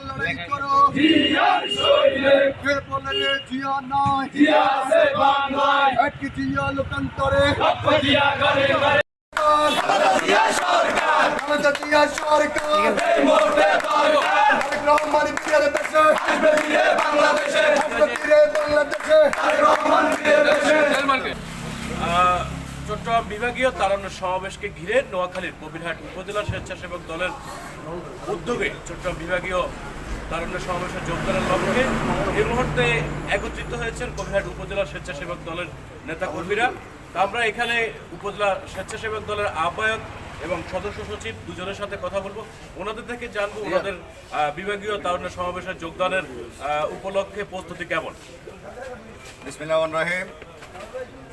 বল লড়াই করো। জিয়ার শরীরে কে বলে জিয়া নয়। জিয়া আছে বাংলায়। এক জিয়া লোকান্তরে। লক্ষ জিয়া ঘরে ঘরে। খালেদা জিয়া সরকার। এই মুহূর্তে দরকার রহমান ফিরে দেশে আসবে ফিরে বাংলাদেশে। আসবে ফিরে বাংলাদেশে। রহমান ফিরে দেশে চট্টগ্রাম বিভাগীয় তারণ্য সমাবেশকে ঘিরে নোয়াখালীর কবিরহাট উপজেলা স্বেচ্ছাসেবক দলের উদ্যোগে চট্টগ্রাম বিভাগীয় তারণ্য সমাবেশে যোগদানের লক্ষ্যে এই মুহূর্তে একত্রিত হয়েছেন কবিরহাট উপজেলা স্বেচ্ছাসেবক দলের নেতা কর্মীরা তা আমরা এখানে উপজেলা স্বেচ্ছাসেবক দলের আহ্বায়ক এবং সদস্য সচিব দুজনের সাথে কথা বলব। ওনাদের থেকে জানব ওনাদের বিভাগীয় তারণ্য সমাবেশে যোগদানের উপলক্ষে প্রস্তুতি কেমন? বিসমিল্লাহ রহিম।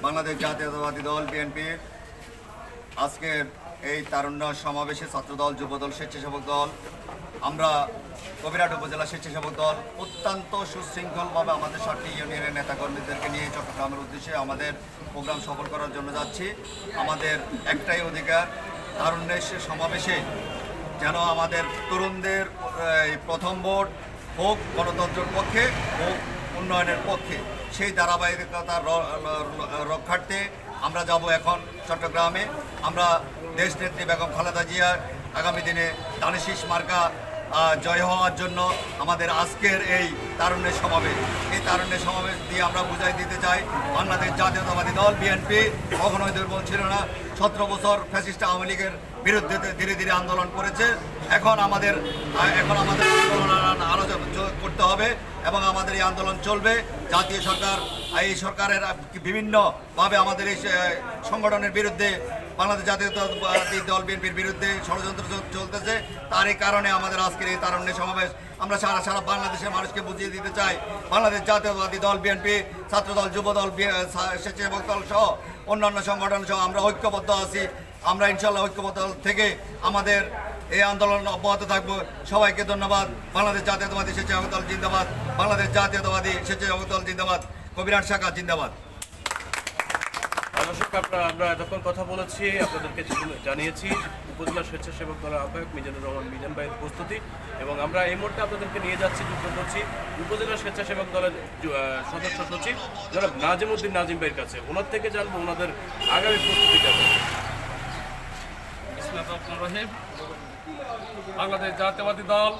বাংলাদেশ জাতীয়তাবাদী দল বিএনপির আজকের এই তারুণ্য সমাবেশে ছাত্রদল যুবদল স্বেচ্ছাসেবক দল আমরা কবিরাট উপজেলা স্বেচ্ছাসেবক দল অত্যন্ত সুশৃঙ্খলভাবে আমাদের সাতটি ইউনিয়নের নেতাকর্মীদেরকে নিয়ে চট্টগ্রামের উদ্দেশ্যে আমাদের প্রোগ্রাম সফল করার জন্য যাচ্ছি। আমাদের একটাই অধিকার, তারুণ্যের সমাবেশে যেন আমাদের তরুণদের প্রথম ভোট হোক গণতন্ত্রের পক্ষে হোক উন্নয়নের পক্ষে। সেই ধারাবাহিকতা রক্ষার্থে আমরা যাব এখন চট্টগ্রামে। আমরা দেশ নেত্রী বেগম খালেদা জিয়ার আগামী দিনে দানিশিস মার্কা জয় হওয়ার জন্য আমাদের আজকের এই তারুণ্যের সমাবেশ। এই তারুণ্যের সমাবেশ দিয়ে আমরা বুঝাই দিতে চাই, বাংলাদেশ জাতীয়তাবাদী দল, বিএনপি, কখনোই দুর্বল ছিল না। সতেরো বছর ফ্যাসিস্ট আওয়ামী লীগের বিরুদ্ধে ধীরে ধীরে আন্দোলন করেছে। এখন আমাদের এখন আমাদের আন্দোলন আলোচনা করতে হবে এবং আমাদের এই আন্দোলন চলবে। জাতীয় সরকার, এই সরকারের বিভিন্নভাবে আমাদের এই সংগঠনের বিরুদ্ধে, বাংলাদেশ জাতীয়তাবাদী দল বিএনপির বিরুদ্ধে ষড়যন্ত্র চলতেছে। তার এই কারণে আমাদের আজকের এই তারুণ্যের সমাবেশ, আমরা সারা সারা বাংলাদেশের মানুষকে বুঝিয়ে দিতে চাই। বাংলাদেশ জাতীয়তাবাদী দল বিএনপি, ছাত্রদল, যুবদল স্বেচ্ছাসেবক দল সহ অন্যান্য সংগঠন সহ আমরা ঐক্যবদ্ধ আছি। আমরা ইনশাল্লাহ ঐক্যবদ্ধ থেকে আমাদের এই আন্দোলন অব্যাহত থাকব। সবাইকে ধন্যবাদ। বাংলাদেশ জাতীয়তাবাদী স্বেচ্ছাসেবক দল জিন্দাবাদ। বাংলাদেশ জাতীয়তাবাদী স্বেচ্ছাসেবক দল জিন্দাবাদ। কবিরাট শাখা জিন্দাবাদ। দর্শক আপনারা আমরা এতক্ষণ কথা বলেছি আপনাদেরকে জানিয়েছি। উপজেলা স্বেচ্ছাসেবক দলের আহ্বায়ক মিজানুর রহমান মিজান ভাইয়ের প্রস্তুতি এবং আমরা এই মুহূর্তে আপনাদেরকে নিয়ে যাচ্ছি যুক্ত করছি উপজেলা স্বেচ্ছাসেবক দলের সদস্য সচিব যারা নাজিম উদ্দিন নাজিম ভাইয়ের কাছে। ওনার থেকে জানব ওনাদের আগামী প্রস্তুতি কেমন। বাংলাদেশ জাতীয়বাদী দল।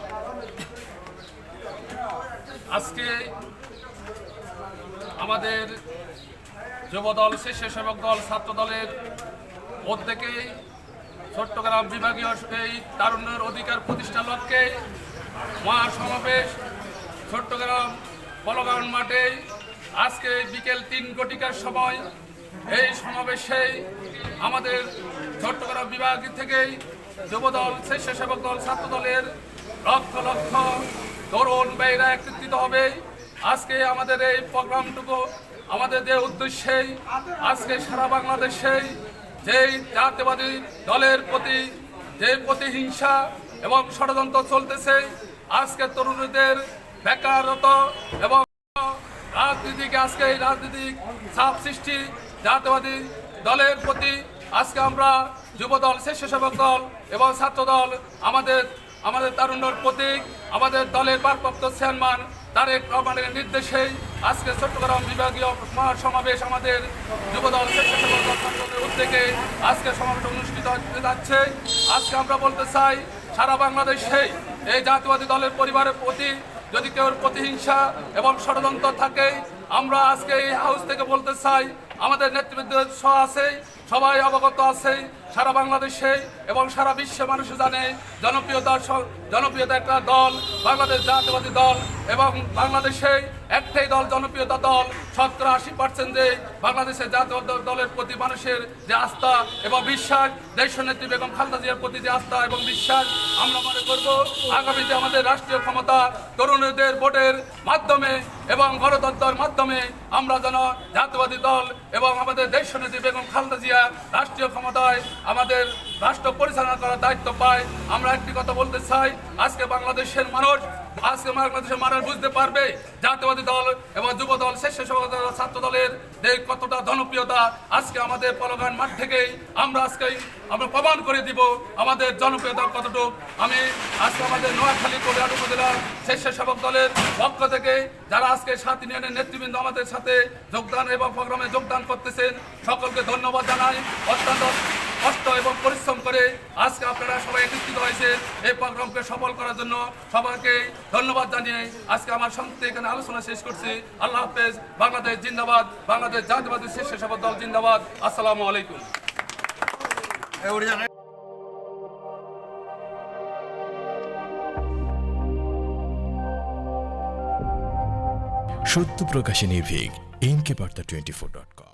আজকে আমাদের যুব যুবদল, স্বেচ্ছাসেবক দল, ছাত্র দলের উদ্যোগে চট্টগ্রাম বিভাগীয় এই তারুণ্যের অধিকার প্রতিষ্ঠা লক্ষ্যে মহাসমাবেশ চট্টগ্রাম পলগ্রাউন্ড মাঠে আজকে বিকেল তিন ঘটিকার সময় এই সমাবেশে আমাদের চট্টগ্রাম বিভাগ থেকেই যুবদল, স্বেচ্ছাসেবক দল ছাত্র দলের লক্ষ লক্ষ তরুণ ব্যয়রা একত্রিত হবে। আজকে আমাদের এই প্রোগ্রামটুকু আমাদের যে উদ্দেশ্যেই, আজকে সারা বাংলাদেশেই যেই জাতীয়বাদী দলের প্রতি যে প্রতিহিংসা এবং ষড়যন্ত্র চলতেছে, আজকে তরুণীদের বেকারত এবং রাজনীতিক আজকে এই রাজনীতিক চাপ সৃষ্টি জাতীয়বাদী দলের প্রতি আজকে আমরা যুবদল, স্বেচ্ছাসেবক দল এবং ছাত্র দল আমাদের আমাদের তারুণ্যর প্রতীক, আমাদের দলের ভারপ্রাপ্ত চেয়ারম্যান তারেক রহমানের নির্দেশেই আজকে চট্টগ্রাম বিভাগীয় সমাবেশ আমাদের যুবদল, স্বেচ্ছাসেবক দল ছাত্র দলের উদ্যোগে আজকে সমাবেশ অনুষ্ঠিত হতে যাচ্ছে। আজকে আমরা বলতে চাই, সারা বাংলাদেশে এই জাতীয়বাদী দলের পরিবারের প্রতি যদি কেউ প্রতিহিংসা এবং ষড়যন্ত্র থাকে, আমরা আজকে এই হাউস থেকে বলতে চাই, আমাদের নেতৃবৃন্দ সহ আছে সবাই অবগত আছে, সারা বাংলাদেশে এবং সারা বিশ্বে মানুষ জানে জনপ্রিয়তা জনপ্রিয়তা একটা দল, বাংলাদেশ জাতীয়বাদী দল এবং বাংলাদেশে একটাই দল, জনপ্রিয়তা দল। শতকরা আশি পার্সেন্ট যে বাংলাদেশের জাতীয় দলের প্রতি মানুষের যে আস্থা এবং বিশ্বাস দেশ নেত্রী বেগম খালদা জিয়ার প্রতি যে আস্থা এবং বিশ্বাস, আমরা মনে করব আগামীতে আমাদের রাষ্ট্রীয় ক্ষমতা তরুণীদের ভোটের মাধ্যমে এবং গণতন্ত্রের মাধ্যমে আমরা যেন জাতীয়বাদী দল এবং আমাদের দেশ নেত্রী বেগম খালেদা জিয়া রাষ্ট্রীয় ক্ষমতায় আমাদের রাষ্ট্র পরিচালনা করার দায়িত্ব পায়। আমরা একটি কথা বলতে চাই, আজকে বাংলাদেশের মানুষ, আজকে বাংলাদেশের মানুষ বুঝতে পারবে, জাতীয়বাদী দল এবং যুব দল স্বেচ্ছাসেবক দল ছাত্র দলের কতটা জনপ্রিয়তা আজকে আমাদের পলগান মাঠ থেকেই আমরা আজকে আমরা প্রমাণ করে দিব আমাদের জনপ্রিয়তা কতটুকু। আমি আজকে আমাদের নোয়াখালী কল্যাণ উপজেলা স্বেচ্ছাসেবক দলের পক্ষ থেকে যারা আজকে সাত ইউনিয়নের নেতৃবৃন্দ আমাদের সাথে যোগদান এবং প্রোগ্রামে যোগদান করতেছেন, সকলকে ধন্যবাদ জানাই। অত্যন্ত কষ্ট এবং পরিশ্রম করে আজকে আপনারা সবাই একত্রিত হয়েছে এই প্রোগ্রামকে সফল করার জন্য। সবাইকে ধন্যবাদ জানিয়ে আজকে আমার সঙ্গে এখানে আলোচনা শেষ করছি। আল্লাহ হাফেজ বাংলাদেশ জিন্দাবাদ বাংলাদেশ জাতীয়বাদী স্বেচ্ছাসেবক দল জিন্দাবাদ। আসসালামু আলাইকুম। সত্য প্রকাশে নির্ভীক NK Barta twenty four dot com